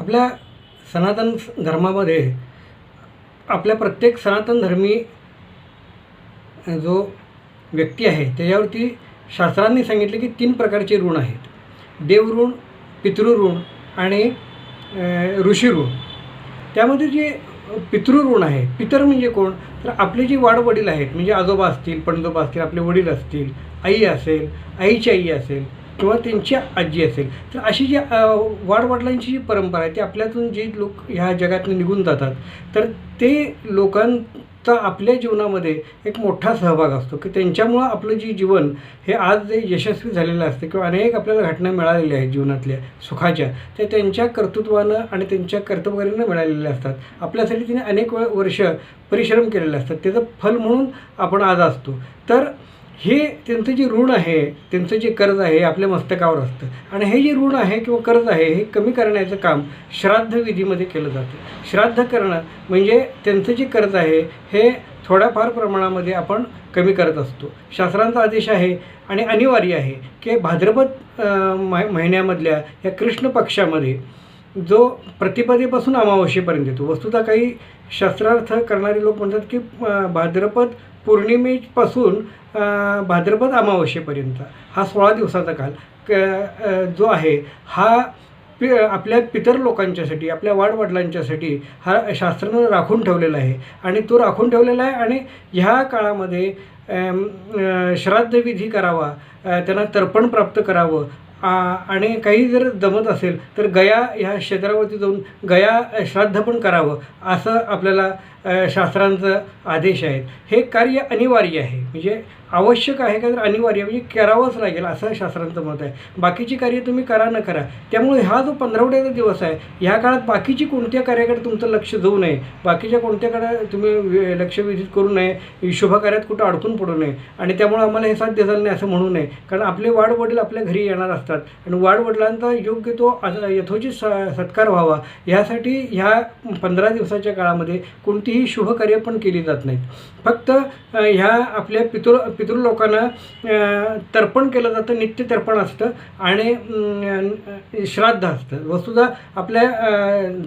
आपल्या सनातन धर्मामध्ये आपल्या प्रत्येक सनातन धर्मी जो व्यक्ती आहे त्याच्यावरती शास्त्रांनी सांगितले की तीन प्रकारचे ऋण आहेत. देवऋण पितृऋण आणि अ, ऋषीऋण. त्यामध्ये जे पितृऋण आहे पितर म्हणजे कोण? तर आपले जे वाडवडील आहेत म्हणजे आजोबा असतील पणजोबा असतील आपले वडील असतील आई असेल आईची आई असेल किंवा त्यांची आजी असेल. तर अशी जी वाडवडिलांची जी परंपरा आहे ती आपल्यातून जे लोक ह्या जगातून निघून जातात तर ते लोकांचा आपल्या जीवनामध्ये एक मोठा सहभाग असतो. की त्यांच्यामुळं आपलं जे जीवन हे आज जे यशस्वी झालेलं असतं किंवा अनेक आपल्याला घटना मिळालेल्या आहेत जीवनातल्या सुखाच्या त्या त्यांच्या कर्तृत्वानं आणि त्यांच्या कर्तव्यानं मिळालेल्या असतात. आपल्यासाठी तिने अनेक वर्ष परिश्रम केलेले असतात. त्याचं फल म्हणून आपण आज असतो. तर हे त्यांचं जे ऋण आहे त्यांचं जे कर्ज आहे आपल्या मस्तकावर असतं. आणि हे जे ऋण आहे किंवा कर्ज आहे हे कमी करण्याचं काम श्राद्ध विधीमध्ये केलं जातं. श्राद्ध करणं म्हणजे त्यांचं जे कर्ज आहे हे थोड्याफार प्रमाणामध्ये आपण कमी करत असतो. शास्त्रांचा आदेश आहे आणि अनिवार्य आहे की भाद्रपद महिन्यामधल्या या कृष्ण पक्षामध्ये जो प्रतिपदेपासून अमावस्येपर्यंत येतो. वस्तुतः काही शास्त्रार्थ करणारे लोक म्हणतात की भाद्रपद पौर्णिमेपासून भाद्रपद अमावस्येपर्यंत. हा सोळा दिवसाचा काल. क जो आहे हा पि आपल्या पितर लोकांच्यासाठी आपल्या वाडवडिलांच्यासाठी हा शास्त्रानं राखून ठेवलेला आहे. आणि तो राखून ठेवलेला आहे आणि ह्या काळामध्ये श्राद्धविधी करावा त्यांना तर्पण प्राप्त करावं आणि काही जर जमत असेल तर गया ह्या क्षेत्रावरती जाऊन गया श्राद्ध पण करावं असं आपल्याला शास्त्रांचं आदेश आहेत. हे कार्य अनिवार्य आहे. म्हणजे आवश्यक आहे का तर अनिवार्य. म्हणजे करावंच लागेल असं शास्त्रांचं मत आहे. बाकीची कार्य तुम्ही करा न करा. त्यामुळे हा जो पंधरवड्याचा दिवस आहे ह्या काळात बाकीची कोणत्या कार्याकडे तुमचं लक्ष जाऊ नये बाकीच्या कोणत्याकडे तुम्ही लक्ष विधित करू नये शुभ कार्यात कुठं अडकून पडू नये आणि त्यामुळे आम्हाला हे साध्य झालं नाही असं म्हणू नये. कारण आपले वाडवडील आपल्या घरी येणार असतात आणि वाडवडिलांचा योग्य तो आज- यथोचित स सत्कार व्हावा. ह्यासाठी ह्या पंधरा दिवसाच्या काळामध्ये कोणती कोणतीही शुभकार्य पण केली जात नाहीत. फक्त ह्या आपल्या पितृ पितृ लोकांना तर्पण केलं जातं नित्य तर्पण असतं आणि श्राद्ध असतं. वस्तुधा आपल्या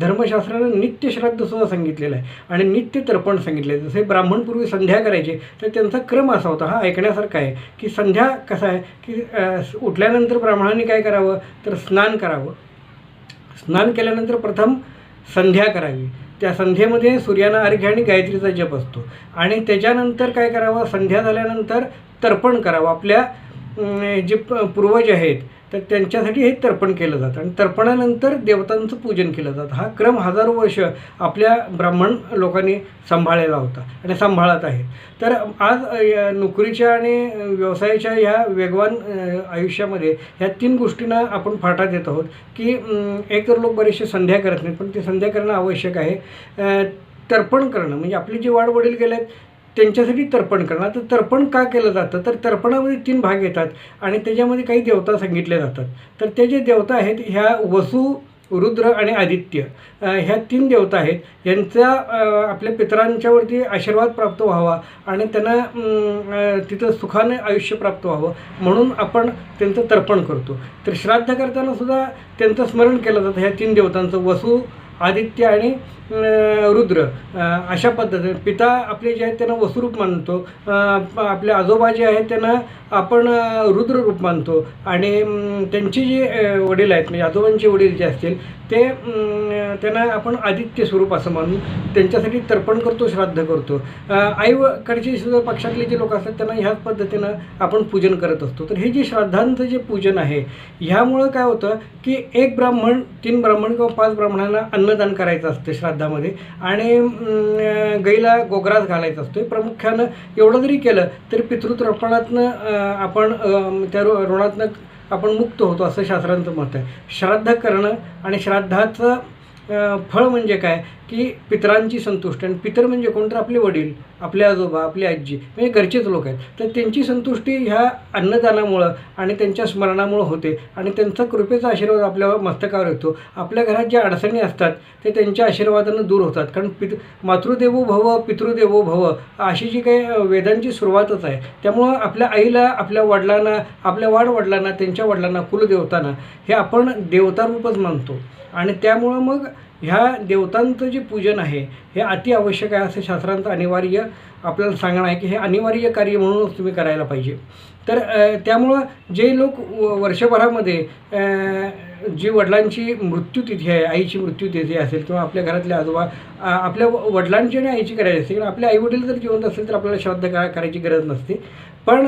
धर्मशास्त्रानं नित्य श्राद्धसुद्धा सांगितलेलं आहे. आणि नित्य तर्पण सांगितले आहे जसे ब्राह्मणपूर्वी संध्या करायचे तर त्यांचा क्रम असा होता हा ऐकण्यासारखा आहे की संध्या कसा आहे की उठल्यानंतर ब्राह्मणांनी काय करावं? तर स्नान करावं. स्नान केल्यानंतर प्रथम संध्या करावी. त्या संध्येमध्ये सूर्यानं अर्घ्य आणि गायत्रीचा जप असतो. आणि त्याच्यानंतर काय करावं? संध्या झाल्यानंतर तर्पण करावं. आपल्या जे पूर्वज आहेत तर त्यांच्यासाठी हे तर्पण केलं जातं. आणि तर्पणानंतर देवतांचं पूजन केलं जातं. हा क्रम हजारो वर्ष आपल्या ब्राह्मण लोकांनी सांभाळलेला होता आणि सांभाळत आहे. तर आज या नोकरीच्या आणि व्यवसायाच्या ह्या वेगवान आयुष्यामध्ये ह्या तीन गोष्टींना आपण फाटा देत आहोत की एक तर लोक बरेचसे संध्या करत नाहीत पण ते संध्या करणं आवश्यक आहे. तर्पण करणं म्हणजे आपले जे वाडवडील गेले आहेत त्यांच्यासाठी तर्पण करणार. तर तर्पण का केलं जातं? तर तर्पणामध्ये तीन भाग येतात आणि त्याच्यामध्ये काही देवता सांगितल्या जातात. तर ते जे देवता आहेत ह्या वसू रुद्र आणि आदित्य ह्या तीन देवता आहेत. यांचा आपल्या पितरांच्यावरती आशीर्वाद प्राप्त व्हावा आणि त्यांना तिथं सुखाने आयुष्य प्राप्त व्हावं म्हणून आपण त्यांचं तर्पण करतो. तर श्राद्ध करताना सुद्धा त्यांचं स्मरण केलं जातं ह्या तीन देवतांचं वसू आदित्य आणि रुद्र अशा पद्धतीने. पिता आपले जे आहेत त्यांना वसुरूप मानतो. आपले आजोबा जे आहेत त्यांना आपण रुद्ररूप रुद्र रूप मानतो. आणि त्यांची त्यांचे जे वडील आहेत म्हणजे आजोबांचे वडील जे असतील ते त्यांना आपण आदित्य स्वरूप असं मानून त्यांच्यासाठी तर्पण करतो श्राद्ध करतो. आईकडचे सुद्धा पक्षातले जे लोक असतात त्यांना ह्याच पद्धतीनं आपण पूजन करत असतो. तर हे जे श्राद्धांचं जे पूजन आहे ह्यामुळं काय होतं की एक ब्राह्मण तीन ब्राह्मण किंवा पाच ब्राह्मणांना अन्नदान करायचं असतं श्राद्धामध्ये आणि अं, गाईला गोग्रास घालायचा असतो हे प्रामुख्यानं एवढं जरी केलं तरी पितृतर्पणातनं आपण त्या ऋणातनं आपण मुक्त होतो असं शास्त्रांचं मत आहे. श्राद्ध करणं आणि श्राद्धाचं फळ म्हणजे काय? की पितरांची संतुष्टी आणि पितर म्हणजे कोण? तर आपले वडील आपले आजोबा आपली आजी म्हणजे घरचेच लोक आहेत. तर त्यांची संतुष्टी ह्या अन्नदानामुळं आणि त्यांच्या स्मरणामुळं होते. आणि त्यांचा कृपेचा आशीर्वाद आपल्या मस्तकावर येतो. आपल्या घरात ज्या अडचणी असतात ते त्यांच्या आशीर्वादानं दूर होतात. कारण पित मातृदेवो भव पितृदेवो भव अशी जी काही वेदांची सुरुवातच आहे. त्यामुळं आपल्या आईला आपल्या वडिलांना आपल्या वाडवडिलांना त्यांच्या वडिलांना कुलदेवतांना हे आपण देवतारूपच मानतो. आणि त्यामुळं मग ह्या देवतांचं जे पूजन आहे हे अति आवश्यक आहे असं शास्त्रांचं अनिवार्य आपल्याला सांगणं आहे की हे अनिवार्य कार्य म्हणूनच तुम्ही करायला पाहिजे. तर त्यामुळं जे लोक व- वर्षभरामध्ये जी वडिलांची मृत्यूतिथी आहे आईची मृत्यूतिथी असेल किंवा आपल्या घरातले आजोबा आपल्या व- वडिलांची आणि आईची करायची असते कारण आपले आईवडील जर जिवंत असेल तर आपल्याला श्राद्ध करा करायची गरज नसते. पण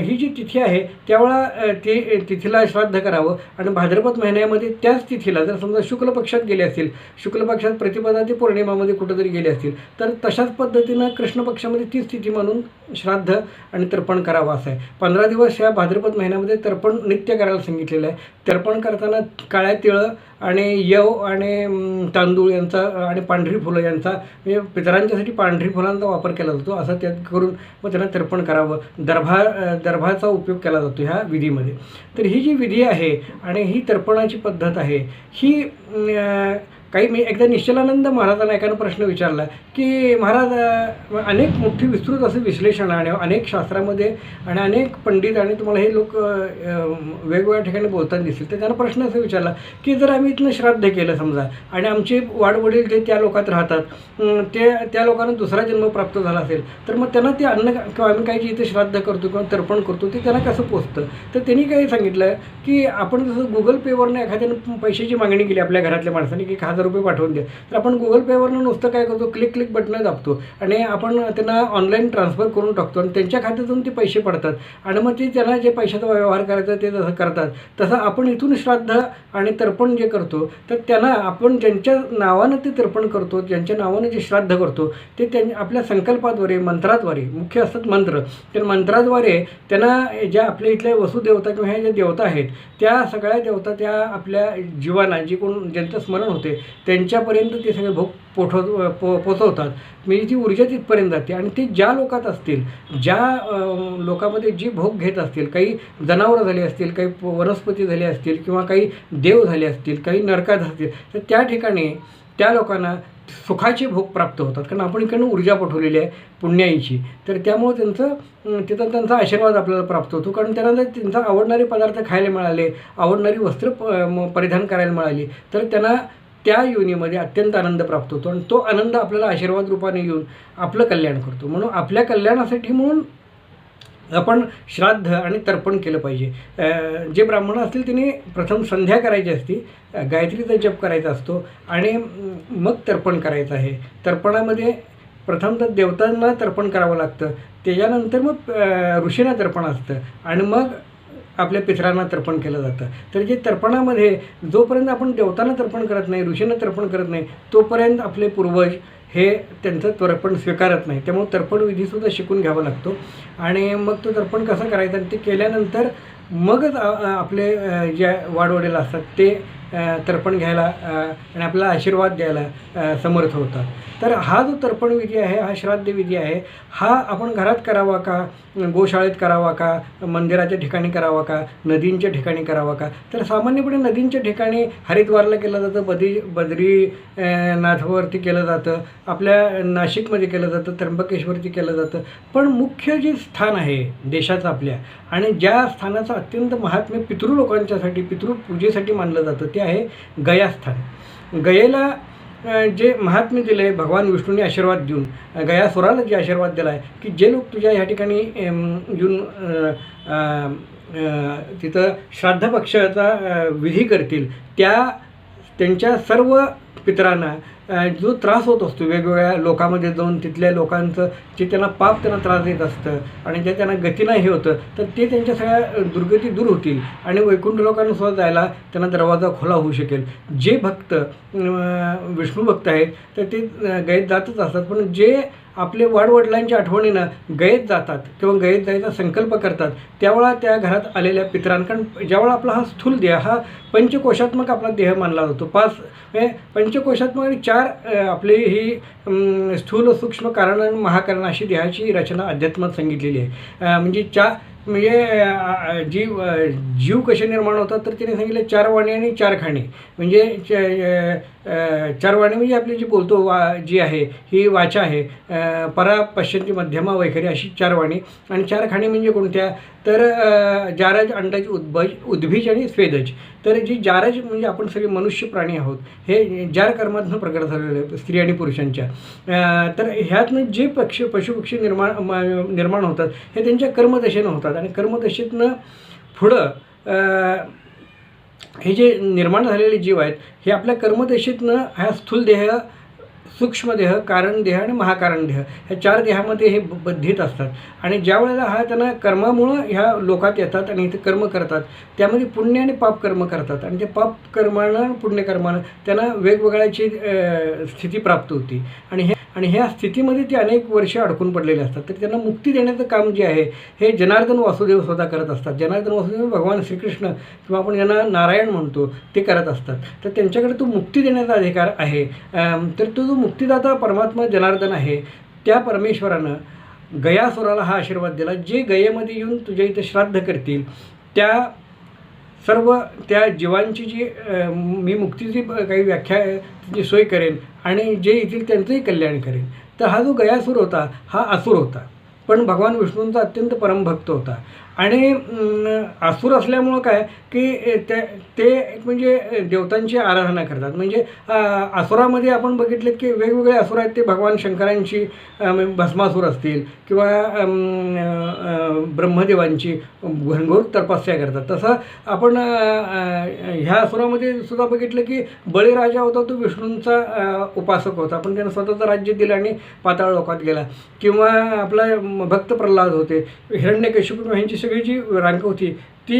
ही जी तिथी आहे त्यावेळा ते तिथीला श्राद्ध करावं आणि भाद्रपद महिन्यामध्ये त्याच तिथीला जर समजा शुक्ल पक्षात गेले असतील शुक्ल पक्षात प्रतिपदा ते पौर्णिमामध्ये कुठंतरी गेले असतील तर तशाच पद्धतीनं कृष्ण पक्षामध्ये तीच तिथी म्हणून श्राद्ध आणि तर्पण करावं असं आहे. पण पंधरा दिवस या भाद्रपद महिन्यामध्ये तर्पण नित्य करायला सांगितलेलं आहे. तर्पण करताना काळ्या तिळं आणि यव आणि तांदूळ यांचा आणि पांढरी फुलं यांचा म्हणजे पितरांच्यासाठी पांढरी फुलांचा वापर केला जातो. असं त्यात करून मग त्यांना तर्पण करावं. दर्भा दर्भाचा उपयोग केला जातो ह्या विधीमध्ये. तर ही जी विधी आहे आणि ही तर्पणाची पद्धत आहे ही काही मी एकदा निश्चलानंद महाराजांना एकानं प्रश्न विचारला की महाराज अनेक मोठी विस्तृत असं विश्लेषण आणि अनेक शास्त्रामध्ये आणि अनेक पंडित आणि तुम्हाला हे लोक वेगवेगळ्या ठिकाणी बोलताना दिसतील. तर त्यांना प्रश्न असा विचारला की जर आम्ही इथनं श्राद्ध केलं समजा आणि आमचे वाडवडील जे त्या लोकात राहतात ते त्या लोकांना दुसरा जन्म प्राप्त झाला असेल तर मग त्यांना ते अन्न किंवा आम्ही काही जे इथे श्राद्ध करतो किंवा तर्पण करतो ते त्यांना कसं पोचतं? तर त्यांनी काही सांगितलं की आपण जसं गुगल पेवरनं एखाद्यानं पैशाची मागणी केली आपल्या घरातल्या माणसाने की एक हजार रुपये पाठवून द्या. तर आपण गुगल पेवरनं नुसतं काय करतो? क्लिक क्लिक बटणं दाबतो. आणि आपण त्यांना ऑनलाईन ट्रान्सफर करून टाकतो. आणि त्यांच्या खात्यातून ते पैसे पडतात. आणि मग ते त्यांना जे पैशाचा व्यवहार करायचा ते जसं करतात. तसं आपण इथून श्राद्ध आणि तर्पण जे करतो तर त्यांना आपण ज्यांच्या नावानं ते तर्पण करतो ज्यांच्या नावानं जे श्राद्ध करतो ते त्यां आपल्या संकल्पाद्वारे मंत्राद्वारे मुख्य असतात मंत्र. तर मंत्राद्वारे त्यांना ज्या आपल्या इथल्या वसुदेवता किंवा ह्या ज्या देवता आहेत त्या सगळ्या देवता त्या आपल्या जीवाना जी कोण ज्यांचं स्मरण होते त्यांच्यापर्यंत ते सगळे भोग पोठव पो पोचवतात. म्हणजे ती ऊर्जा तिथपर्यंत जाते. आणि ते ज्या लोकात असतील ज्या लोकामध्ये जी भोग घेत असतील काही जनावरं झाली असतील काही प- वनस्पती झाली असतील किंवा काही देव झाले असतील काही नरकात असतील तर त्या ठिकाणी त्या लोकांना सुखाचे भोग प्राप्त होतात. कारण आपण इकडनं ऊर्जा पाठवलेली आहे पुण्याईची. तर त्यामुळं त्यांचं तिथं त्यांचा आशीर्वाद आपल्याला प्राप्त होतो. कारण त्यांना जर त्यांचा आवडणारे पदार्थ खायला मिळाले आवडणारी वस्त्र प- म- परिधान करायला मिळाली. तर त्यांना त्या योनीमध्ये अत्यंत आनंद प्राप्त होतो आणि तो आनंद आपल्याला आशीर्वाद रूपाने येऊन आपलं कल्याण करतो. म्हणून आपल्या कल्याणासाठी म्हणून आपण श्राद्ध आणि तर्पण केलं पाहिजे. जे ब्राह्मण असतील त्यांनी प्रथम संध्या करायची असती गायत्रीचा जप करायचा असतो आणि मग तर्पण करायचं आहे. तर्पणामध्ये प्रथम तर देवतांना तर्पण करावं लागतं त्याच्यानंतर मग ऋषीना ऋषींना तर्पण असतं आणि मग आपल्या पितरांना तर्पण केलं जातं. तर जे तर्पणामध्ये जोपर्यंत आपण देवतांना तर्पण करत नाही ऋषींना तर्पण करत नाही तोपर्यंत आपले पूर्वज हे त्यांचं तर्पण स्वीकारत नाही. त्यामुळे तर्पण विधीसुद्धा शिकून घ्यावा लागतो. आणि मग तो तर्पण कसं करायचं? आणि ते केल्यानंतर मगच आपले जे वाडवडेला असतात ते तर्पण घ्यायला आणि आपला आशीर्वाद द्यायला समर्थ होतात. तर हा जो तर्पण विधी आहे हा श्राद्ध विधी आहे हा आपण घरात करावा का? गोशाळेत करावा का? मंदिराच्या ठिकाणी करावा का? नदींच्या ठिकाणी करावा का? तर सामान्यपणे नदींच्या ठिकाणी हरिद्वारला केलं जातं बदी बद्री नाथवरती केलं जातं आपल्या नाशिकमध्ये केलं जातं त्र्यंबकेश्वरती केलं जातं. पण मुख्य जे स्थान आहे देशाचं आपल्या आणि ज्या स्थानाचं अत्यंत महात्म्य पितृलोकांच्यासाठी पितृपूजेसाठी मानलं जातं ते आहे गयास्थान गयेला जे महात्म्य दिलं आहे भगवान विष्णूने आशीर्वाद देऊन गयासुराला जे आशीर्वाद दिला आहे की जे लोक तुझ्या ह्या ठिकाणी येऊन तिथं श्राद्ध पक्षाचा विधी करतील त्या त्यांच्या सर्व पितरांना जो त्रास होत असतो वेगवेगळ्या लोकांमध्ये जाऊन तिथल्या लोकांचं जे त्यांना पाप त्यांना त्रास देत असतं आणि जे त्यांना गतीनं हे होतं तर ते त्यांच्या सगळ्या दुर्गती दूर होतील आणि वैकुंठ लोकांसोबत जायला त्यांना दरवाजा खुला होऊ शकेल. जे भक्त विष्णू भक्त आहेत तर ते गैत जातच असतात. पण जे आपले वाडवडिलांच्या आठवणीनं गैत जातात किंवा गैत जायचा संकल्प करतात त्यावेळा त्या घरात आलेल्या पितरां कारण ज्यावेळा आपला हा स्थूल देह हा पंचकोशात्मक आपला देह मानला जातो. पाच म्हणजे पंचकोशात्मक आणि चार चार आपली ही स्थूल सूक्ष्म कारण आणि महाकारण अशी देहाची रचना अध्यात्मात सांगितलेली आहे. म्हणजे चा म्हणजे जीव जीव कसे निर्माण होतात तर तिने सांगितलं चार वाणी आणि चार खाणी. म्हणजे चारवाणी म्हणजे आपली जी बोलतो वा जी आहे ही वाचा आहे. परा पश्चिंती मध्यमा वैखरी अशी चारवाणी. आणि चार खाणी म्हणजे कोणत्या? तर जारज अंडज उद्भज उद्भीज आणि स्वेदज. तर जी जारज म्हणजे आपण सगळे मनुष्य प्राणी आहोत हे जार कर्मातून प्रकट झालेलं आहे स्त्री आणि पुरुषांच्या. तर ह्यातनं जे पक्ष पशुपक्षी निर्माण म- निर्माण होतात हे त्यांच्या कर्मदशेनं होतात. आणि कर्मदशेतनं पुढं हे जे निर्माण झालेले जीव आहेत हे आपल्या कर्मदशेतनं ह्या स्थूल देह सूक्ष्मदेह कारणदेह आणि महाकारणदेह ह्या चार देहामध्ये हे बद्धित असतात. आणि ज्या वेळेला हा त्यांना कर्मामुळं ह्या लोकात येतात आणि इथे कर्म करतात त्यामध्ये पुण्य आणि पाप कर्म करतात. आणि ते पाप कर्मानं आणि पुण्यकर्मानं त्यांना वेगवेगळ्याची स्थिती प्राप्त होती. आणि हे आणि ह्या स्थितीमध्ये ते अनेक वर्ष अडकून पडलेले असतात. तर त्यांना मुक्ती देण्याचं काम जे आहे हे जनार्दन वासुदेव स्वतः करत असतात. जनार्दन वासुदेव भगवान श्रीकृष्ण किंवा आपण ज्यांना नारायण म्हणतो ते करत असतात. तर त्यांच्याकडे तो मुक्ती देण्याचा अधिकार आहे. तर तो जो मुक्तिदाता परमात्मा जनार्दन आहे त्या परमेश्वरानं गयासुराला हा आशीर्वाद दिला. जे गयेमध्ये येऊन तुझ्या इथं श्राद्ध करतील त्या सर्व त्या जीवांची जी मी मुक्तीची काही व्याख्या आहे, सोय करेन आणि जे येतील त्यांचंही कल्याण करेन. तर हा जो गयासूर होता हा असूर होता. पण भगवान विष्णूंचा अत्यंत परमभक्त होता. आणि असुर असल्यामुळं काय की त्या ते म्हणजे देवतांची आराधना करतात. म्हणजे असुरामध्ये आपण बघितले की वेगवेगळे असुर आहेत ते भगवान शंकरांची म्हणजे भस्मासूर असतील किंवा ब्रह्मदेवांची घनघोर तपस्या करतात. तसं आपण ह्या असुरामध्ये सुद्धा बघितलं की बळीराजा होता तो विष्णूंचा उपासक होता. पण त्यानं स्वतःचं राज्य दिलं आणि पाताळ लोकात गेला. किंवा आपला भक्त प्रल्हाद होते हिरण्यकशिपू ह्यांची सगळी जी रांग होती ती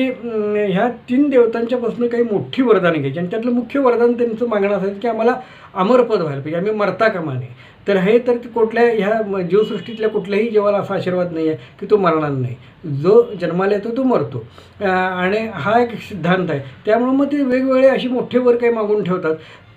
ह्या तीन देवतांच्यापासून काही मोठी वरदानं घ्यायची. आणि त्यातलं मुख्य वरदान त्यांचं मागणं असायचं की आम्हाला अमरपद व्हायला पाहिजे. आम्ही मरता कामा नये. तर हे तर कुठल्या ह्या जीवसृष्टीतल्या कुठल्याही जीवाला असा आशीर्वाद नाही आहे की तो मरणार नाही. जो जन्माला येतो तो मरतो. आणि हा एक सिद्धांत आहे. त्यामुळं मग ते वेगवेगळे असे मोठे वर काही मागून ठेवतात.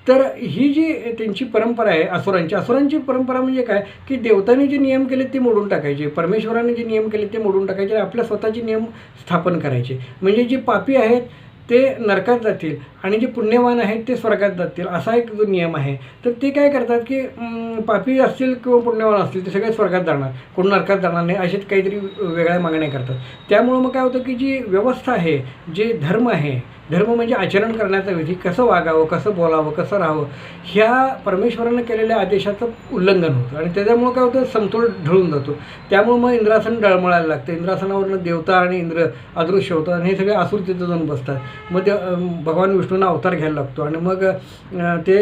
तर ही जी त्यांची परंपरा आहे असुरांची असुरांची परंपरा म्हणजे काय? की देवतांनी जे नियम केले ते मोडून टाकायचे परमेश्वराने जे नियम केले ते मोडून टाकायचे आणि आपल्या स्वतःचे नियम स्थापन करायचे. म्हणजे जे पापी आहेत ते नरकात जातील आणि जे पुण्यवान आहेत ते स्वर्गात जातील असा एक जो नियम आहे. तर ते काय करतात की पापी असतील किंवा पुण्यवान असतील ते सगळे स्वर्गात जाणार. कोण नरकात जाणार नाही असेच काहीतरी वेगळ्या मागण्या करतात. त्यामुळं मग काय होतं की जी व्यवस्था आहे जे धर्म आहे धर्म म्हणजे आचरण करण्याचा विधी. कसं वागावं कसं बोलावं कसं राहावं? ह्या परमेश्वरानं केलेल्या आदेशाचं उल्लंघन होतं. आणि त्याच्यामुळं काय होतं? समतोल ढळून जातो. त्यामुळं मग इंद्रासन डळमळायला लागतं. इंद्रासनावरनं देवता आणि इंद्र अदृश्य होतं आणि हे सगळे असुर तिथं जाऊन बसतात. मग ते भगवान विष्णूंना अवतार घ्यायला लागतो. आणि मग ते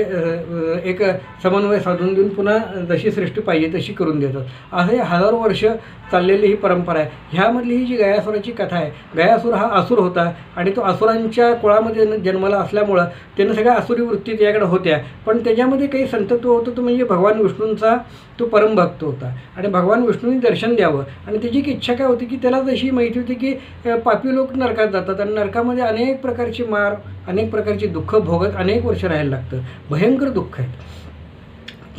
एक समन्वय साधून देऊन पुन्हा जशी सृष्टी पाहिजे तशी करून देतात. असे हजारो वर्ष चाललेली ही परंपरा आहे. ह्यामधली ही जी गयासुराची कथा आहे गयासूर हा असुर होता आणि तो असुरांच्या कुळामध्ये जन्माला असल्यामुळं त्यानं सगळ्या असुरी वृत्ती त्याच्याकडे होत्या. पण त्याच्यामध्ये काही संतत्व होतं तो म्हणजे भगवान विष्णूंचा तो परमभक्त होता. आणि भगवान विष्णूंनी दर्शन द्यावं. आणि त्याची एक इच्छा काय होती की त्याला जशी माहिती होती की पापी लोक नरकात जातात आणि नरकामध्ये अनेक प्रकारची मार अनेक प्रकारची दुःख भोगत अनेक वर्ष राहायला लागतं. भयंकर दुःख आहेत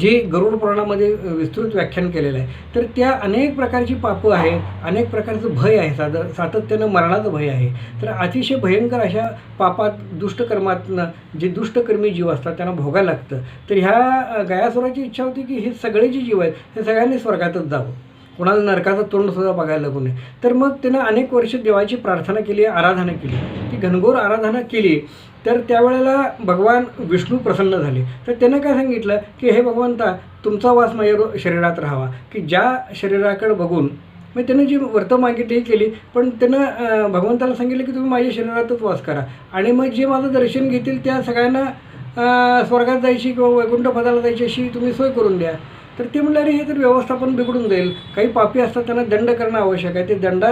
जे गरुड पुराणामध्ये विस्तृत व्याख्यान केलेलं आहे तर त्या अनेक प्रकारची पापं आहेत अनेक प्रकारचं भय आहे साध सातत्यानं मरणाचं भय आहे. तर अतिशय भयंकर अशा पापात दुष्टकर्मातनं जे दुष्टकर्मी जीव असतात त्यांना भोगायला लागतं. तर ह्या गयासुराची इच्छा होती की हे सगळे जे जीव आहेत हे सगळ्यांनी स्वर्गातच जावं. कोणाला नरकाचं तोंडसुद्धा बघायला लागू नये. तर मग त्यानं अनेक वर्ष देवाची प्रार्थना केली आराधना केली. ती घनघोर आराधना केली तर त्यावेळेला भगवान विष्णू प्रसन्न झाले. तर त्यानं काय सांगितलं की हे भगवंता तुमचा वास माझ्या रो- शरीरात राहावा. की ज्या शरीराकडे बघून मग त्यानं जी व्रत मागितली केली पण त्यानं भगवंताला सांगितलं की तुम्ही माझ्या शरीरातच वास करा. आणि मग जे माझं दर्शन घेतील त्या सगळ्यांना स्वर्गात जायची किंवा वैकुंठ पदाला जायची अशी तुम्ही सोय करून द्या. तर ते म्हणलं अरे हे तर व्यवस्थापन बिघडून जाईल. काही पापी असतात त्यांना दंड करणं आवश्यक आहे. ते दंडा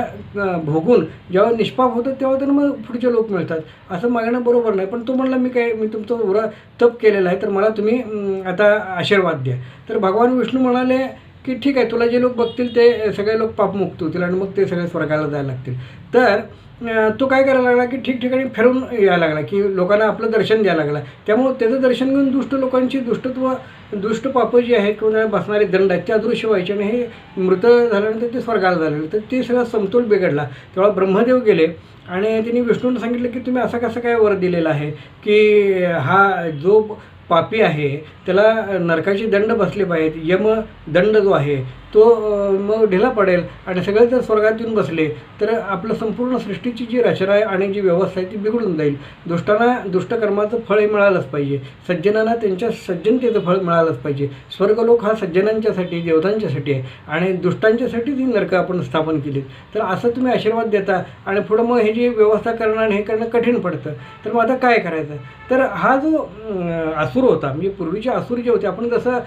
भोगून जेव्हा निष्पाप होतं तेव्हा त्यांना मग पुढचे लोक मिळतात. असं मागणं बरोबर नाही. पण तो म्हणला मी काय मी तुमचं एवढं तप केलेला आहे तर मला तुम्ही आता आशीर्वाद द्या. तर भगवान विष्णू म्हणाले की ठीक आहे तुला जे लोक बघतील ते सगळे लोक पापमुक्त होतील आणि मग ते सगळे स्वर्गाला जायला लागतील. तर तो काय करायला लागला की ठिकठिकाणी फिरून यायला लागला की लोकांना आपलं दर्शन द्यायला लागला. त्यामुळं त्याचं दर्शन घेऊन दुष्ट लोकांची दुष्टत्व दुष्ट पापं जी आहेत किंवा बसणारे दंड आहेत ते अदृश्य व्हायचे आणि हे मृत झाल्यानंतर ते स्वर्गाला झाले. तर ते सगळा समतोल बिघडला. तेव्हा ब्रह्मदेव गेले आणि त्यांनी विष्णूंना सांगितलं की तुम्ही असा कसा काय वर दिलेला आहे की हा जो पापी आहे त्याला नरकाचे दंड बसले पाहिजेत. यम दंड जो आहे तो मग ढिला पडेल आणि सगळे जर स्वर्गात येऊन बसले तर आपलं संपूर्ण सृष्टीची जी रचना आहे आणि जी व्यवस्था आहे ती बिघडून जाईल. दुष्टांना दुष्टकर्माचं फळ हे मिळालंच पाहिजे. सज्जनांना त्यांच्या सज्जनतेचं फळ मिळालंच पाहिजे. स्वर्गलोक हा सज्जनांच्यासाठी देवतांच्यासाठी आहे आणि दुष्टांच्यासाठी ती नरकं आपण स्थापन केली तर असं तुम्ही आशीर्वाद देता आणि पुढं मग हे जी व्यवस्था करणं आणि हे करणं कठीण पडतं. तर मग आता काय करायचं? तर हा जो अं, होता म्हणजे पूर्वीचे असुर जे होते आपण जसं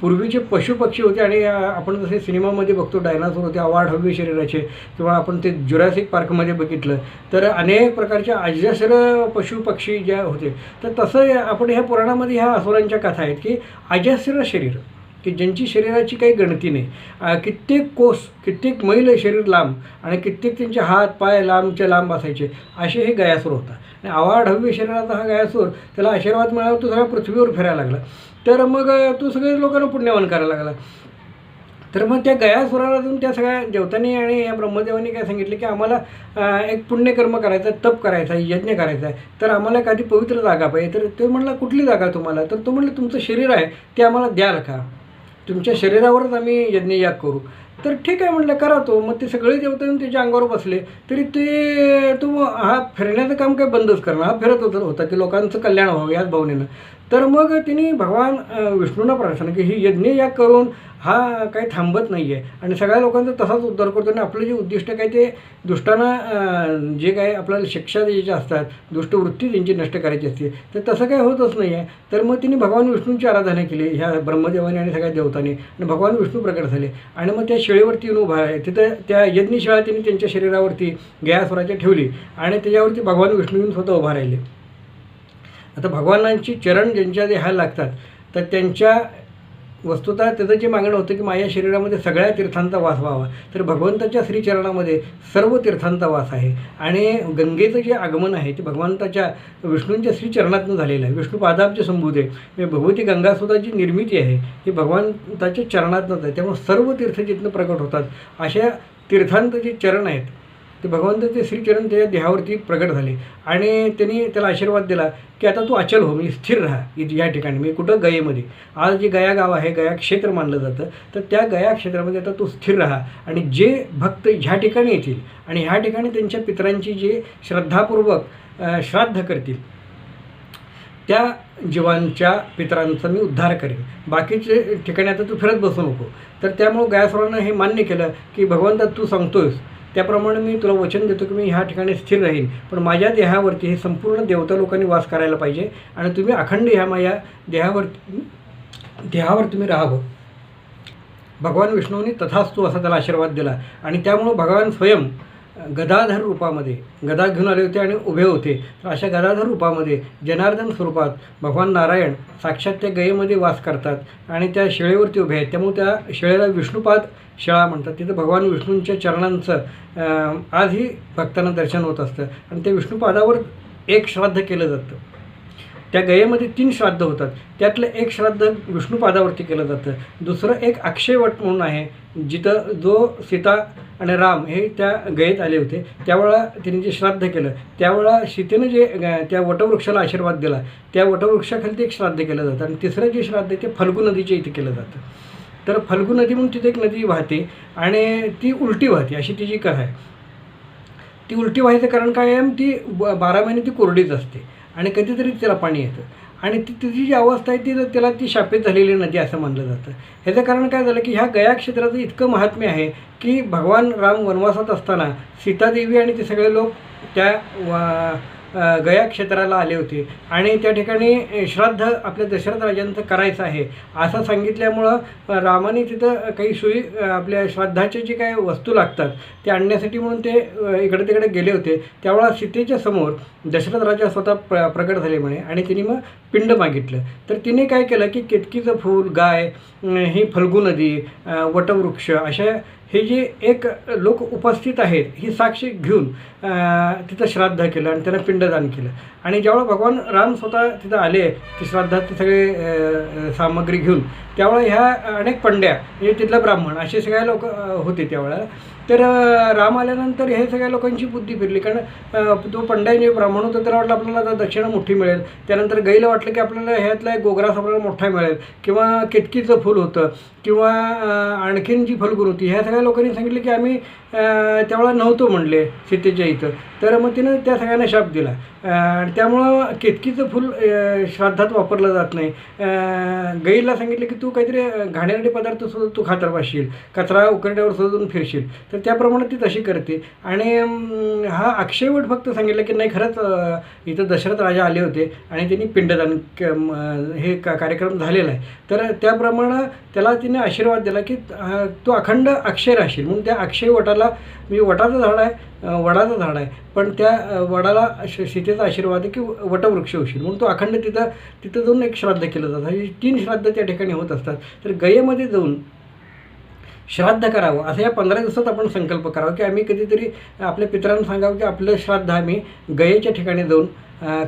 पूर्वीचे पशुपक्षी होते आणि प्रकारे आपण जसे सिनेमामध्ये बघतो डायनासोर होते अवाढव्य शरीराचे किंवा आपण ते जुरासिक पार्कमध्ये बघितलं तर अनेक प्रकारचे अजस्र पशुपक्षी ज्या होते तर तसं आपण ह्या पुराणामध्ये ह्या असुरांच्या कथा आहेत की अजस्र शरीर की ज्यांची शरीराची काही गणती नाही कित्येक कोस कित्येक मैल शरीर लांब आणि कित्येक त्यांचे हात पाय लांबचे लांब असायचे असे हे गयासूर होता. आणि आवाढव्य शरीराचा हा गयासूर त्याला आशीर्वाद मिळाला तो सगळ्या पृथ्वीवर फिरायला लागला. तर मग तो सगळे लोकांना पुण्यवान करायला लागला. तर मग त्या गयासुराला जाऊन त्या सगळ्या देवतांनी आणि या ब्रह्मदेवाने काय सांगितलं की आम्हाला एक पुण्यकर्म करायचा आहे तप करायचा आहे यज्ञ करायचा आहे. तर आम्हाला एखादी पवित्र जागा पाहिजे. तर ते म्हणला कुठली जागा तुम्हाला? तर तो म्हणलं तुमचं शरीर आहे ते आम्हाला द्याल का तुमच्या शरीरावरच आम्ही यज्ञयाग करू. तर ठीक आहे म्हटलं करा तो. मग ते सगळे देवता येऊन त्याच्या अंगावर बसले. तरी ते तो हा फिरण्याचं काम काय बंदच करणार. हा फिरत होता होता की लोकांचं कल्याण व्हावं याच भावनेनं. तर मग तिने भगवान विष्णूंना प्रार्थना की ही यज्ञ या करून हा काही थांबत नाही आहे आणि सगळ्या लोकांचा तसाच उद्धार करतो. आणि आपलं जे उद्दिष्ट काय ते दुष्टांना जे काय आपल्याला शिक्षा द्यायच्या असतात दुष्टवृत्ती त्यांची नष्ट करायची असते तर तसं काही होतच नाही आहे तर मग तिने भगवान विष्णूंची आराधना केली ह्या ब्रह्मदेवाने आणि सगळ्या देवतांनी. आणि भगवान विष्णू प्रकट झाले. आणि मग त्या शिळेवरती येऊन उभा आहे. तिथं त्या यज्ञशिळा तिने त्यांच्या शरीरावरती गयासुराच्या ठेवली आणि त्याच्यावरती भगवान विष्णू येऊन स्वतः उभा राहिले. आता भगवानांची चरण ज्यांच्या देहाला लागतात तर त्यांच्या वस्तुतः त्याचं जे मागणं होतं की माझ्या शरीरामध्ये सगळ्या तीर्थांचा वास व्हावा तर भगवंताच्या श्रीचरणामध्ये सर्व तीर्थांचा वास आहे. आणि गंगेचं जे आगमन आहे ते भगवंताच्या विष्णूंच्या श्रीचरणातून झालेलं आहे. विष्णू पादाब्ज संबोध म्हणजे भगवती गंगासुद्धा जी निर्मिती आहे ही भगवंताच्या चरणातूनच आहे. त्यामुळे सर्व तीर्थ जिथनं प्रकट होतात अशा तीर्थांचं जे चरण आहेत ते भगवंताचे श्रीचरण त्याच्या देहावरती प्रगट झाले. आणि त्यांनी त्याला आशीर्वाद दिला की आता तू अचल हो म्हणजे स्थिर राहा इथे या ठिकाणी म्हणजे कुठं गयेमध्ये. आज जे गया गाव आहे गया क्षेत्र मानलं जातं तर त्या गया क्षेत्रामध्ये आता तू स्थिर राहा. आणि जे भक्त ह्या ठिकाणी येतील आणि ह्या ठिकाणी त्यांच्या पितरांची जे श्रद्धापूर्वक श्राद्ध करतील त्या जीवांच्या पितरांचा मी उद्धार करेन. बाकीचे ठिकाणी आता तू फिरत बसू नको. तर त्यामुळं गयासुरानं हे मान्य केलं की भगवंता तू सांगतोयस त्याप्रमाणे मी तुला वचन देतो की मी ह्या ठिकाणी स्थिर राहीन. पण माझ्या देहावरती हे संपूर्ण देवता लोकांनी वास करायला पाहिजे आणि तुम्ही अखंड ह्या माझ्या देहावरती देहावर तुम्ही राहावं भगवान विष्णूंनी तथास्तू असा त्याला आशीर्वाद दिला आणि त्यामुळं भगवान स्वयं गदाधर रूपामध्ये गदा घेऊन आले होते आणि उभे होते. तर अशा गदाधर रूपामध्ये जनार्दन स्वरूपात भगवान नारायण साक्षात त्या गयेमध्ये वास करतात आणि त्या शिळेवरती उभे आहेत. त्यामुळे त्या शिळेला विष्णुपाद शिळा म्हणतात. तिथं भगवान विष्णूंच्या चरणांचं आजही भक्तांना दर्शन होत असतं. आणि त्या विष्णुपादावर एक श्राद्ध केलं जातं. त्या गयेमध्ये तीन श्राद्ध होतात. त्यातलं एक श्राद्ध विष्णुपादावरती केलं जातं. दुसरं एक अक्षयवट म्हणून आहे जिथं जो सीता आणि राम हे त्या गयेत आले होते. त्यावेळा तिने जे श्राद्ध केलं त्यावेळा सीतेनं जे त्या वटवृक्षाला आशीर्वाद दिला. त्या वटवृक्षाखाली ते एक श्राद्ध केलं जातं आणि तिसरं जे श्राद्ध आहे ते फल्गू नदीच्या इथे केलं जातं. तर फल्गू नदी म्हणून तिथे एक नदी वाहते आणि ती उलटी वाहते अशी तिची कथा आहे. ती उलटी व्हायचं कारण काय आहे? ती ब बारा महिने ती कोरडीच असते. आणि कधीतरी तिला पाणी येतं. आणि ती तिची जी अवस्था आहे ती त्याला ती शापित झालेली नदी असं मानलं जातं. ह्याचं कारण काय झालं की ह्या गया क्षेत्राचं इतकं महात्म्य आहे की भगवान राम वनवासात असताना सीतादेवी आणि ते सगळे लोक त्या वा गया क्षेत्राला आले होते. आणि त्या ठिकाणी श्राद्ध आपल्या दशरथ राजांचं करायचं आहे. असं सांगितल्यामुळं रामाने तिथं काही सोयी आपल्या श्राद्धाचे जे काही वस्तू लागतात ते आणण्यासाठी म्हणून ते इकडे तिकडे गेले होते. त्यावेळा सीतेच्या समोर दशरथ राजा स्वतः प्र प्रकट झाले म्हणे. आणि तिने मग पिंड मागितलं. तर तिने काय केलं की केतकीचं फूल गाय ही फल्गू नदी वटवृक्ष अशा हे जे एक लोक उपस्थित आहेत ही साक्षी घेऊन तिथं श्राद्ध केलं आणि त्यांना पिंडदान केलं. आणि ज्यावेळेला भगवान राम स्वतः तिथं आले ती श्राद्धाचे सगळे सामग्री घेऊन त्यावेळेला ह्या अनेक पंड्या म्हणजे तिथलं ब्राह्मण असे सगळ्या लोक होते त्यावेळेला. तर राम आल्यानंतर हे सगळ्या लोकांची बुद्धी फिरली. कारण तो पंड्या ब्राह्मण होता त्याला वाटलं आपल्याला आता दक्षिणा मोठी मिळेल. त्यानंतर गैला वाटलं की आपल्याला ह्यातला एक गोग्रास आपल्याला मोठा मिळेल. किंवा केतकीचं फूल होतं. किंवा आणखीन जी फलगुण होती ह्या सगळ्या लोकांनी सांगितलं की आम्ही त्यावेळेला नव्हतो म्हणले सीतेच्या इथं. तर मग तिनं त्या सगळ्यांना शाप दिला. आणि त्यामुळं केतकीचं फूल श्राद्धात वापरलं जात नाही. अं, सांगितलं की तू काहीतरी अं, घाणेरडे पदार्थ सुद्धा तू खातरपाशील कचरा उकरड्यावर सोडून फिरशील. तर त्याप्रमाणे ती तशी करते. आणि हा अक्षयवट फक्त सांगितलं की नाही खरंच इथं दशरथ राजा आले होते आणि त्यांनी पिंडदान क- हे का कार्यक्रम झालेला आहे. तर त्याप्रमाणे त्याला तिने आशीर्वाद दिला की तो अखंड अक्षय राहशील. म्हणून त्या अक्षय वटाला म्हणजे वटाचं झाड आहे वडाचं झाड आहे. पण त्या वडाला श- सीतेचा आशीर्वाद आहे की वटवृक्ष होशील. म्हणून तो अखंड तिथं तिथं जाऊन एक श्राद्ध केलं जातं. तीन श्राद्ध त्या ठिकाणी होत असतात. तर गयेमध्ये जाऊन श्राद्ध करावं. असं या पंधरा दिवसात आपण संकल्प करावा की आम्ही कधीतरी आपल्या पितरांना सांगावं की आपलं श्राद्ध आम्ही गयेच्या ठिकाणी जाऊन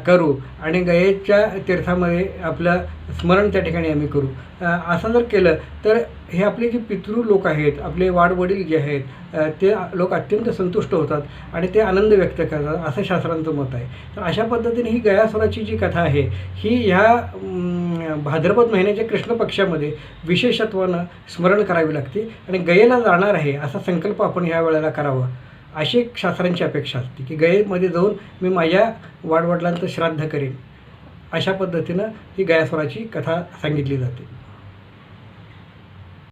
करू आणि गयेच्या तीर्थामध्ये आपलं स्मरण त्या ठिकाणी आम्ही करू. असं जर केलं तर हे आपले जे पितृ लोक आहेत आपले वाडवडील जे आहेत ते लोक अत्यंत संतुष्ट होतात आणि ते आनंद व्यक्त करतात असं शास्त्रांचं मत आहे. तर अशा पद्धतीने ही गयासुराची जी कथा आहे ही ह्या भाद्रपद महिन्याच्या कृष्ण पक्षामध्ये विशेषत्वानं स्मरण करावी लागते आणि गयेला जाणार आहे असा संकल्प आपण ह्या वेळेला करावा. अशी शास्त्रांची अपेक्षा असते की गयेमध्ये जाऊन मी माझ्या वाडवडिलांचं श्राद्ध करेन. अशा पद्धतीनं ही गयास्वराची कथा सांगितली जाते.